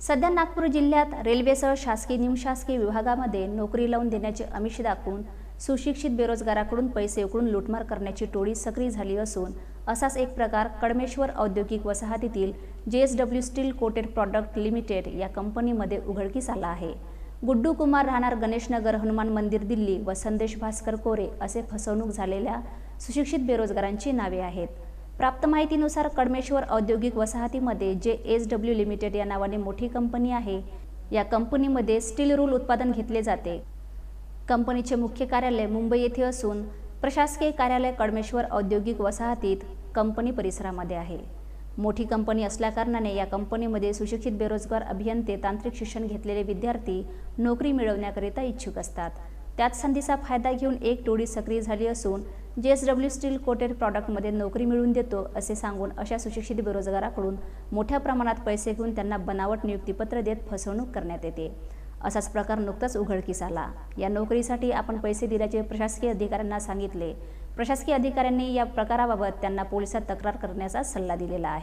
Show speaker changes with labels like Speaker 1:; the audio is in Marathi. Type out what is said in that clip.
Speaker 1: सध्या नागपूर जिल्ह्यात रेल्वेसह शासकीय निमशासकीय विभागामध्ये नोकरी लावून देण्याचे अमिष दाखवून सुशिक्षित बेरोजगाराकडून पैसे उकळून लुटमार करण्याची टोळी सक्रिय झाली असून असाच एक प्रकार कडमेश्वर औद्योगिक वसाहतीतील J S W steel coated product limited या कंपनीमध्ये उघडकीस आला आहे. गुड्डू कुमार राहणार गणेशनगर हनुमान मंदिर दिल्ली व संदेश भास्कर कोरे असे फसवणूक झालेल्या सुशिक्षित बेरोजगारांची नावे आहेत. प्राप्त माहितीनुसार कडमेश्वर औद्योगिक वसाहतीमध्ये जे एस डब्ल्यू लिमिटेड या नावाने मोठी कंपनी आहे. या कंपनीमध्ये स्टील रूल उत्पादन घेतले जाते. कंपनीचे मुख्य कार्यालय मुंबई येथे असून प्रशासकीय कार्यालय कडमेश्वर औद्योगिक वसाहतीत कंपनी परिसरामध्ये आहे. मोठी कंपनी असल्याकारणाने या कंपनीमध्ये सुशिक्षित बेरोजगार अभियंते तांत्रिक शिक्षण घेतलेले विद्यार्थी नोकरी मिळवण्याकरिता इच्छुक असतात. त्याच संधीचा फायदा घेऊन एक टोळी सक्रिय झाली असून J S W steel coated प्रॉडक्टमध्ये नोकरी मिळवून देतो असे सांगून अशा सुशिक्षित बेरोजगाराकडून मोठ्या प्रमाणात पैसे घेऊन त्यांना बनावट नियुक्तीपत्र देत फसवणूक करण्यात येते. असाच प्रकार नुकताच उघडकीस आला. या नोकरीसाठी आपण पैसे दिल्याचे प्रशासकीय अधिकाऱ्यांना सांगितले. प्रशासकीय अधिकाऱ्यांनी या प्रकाराबाबत त्यांना पोलिसात तक्रार करण्याचा सल्ला दिलेला आहे.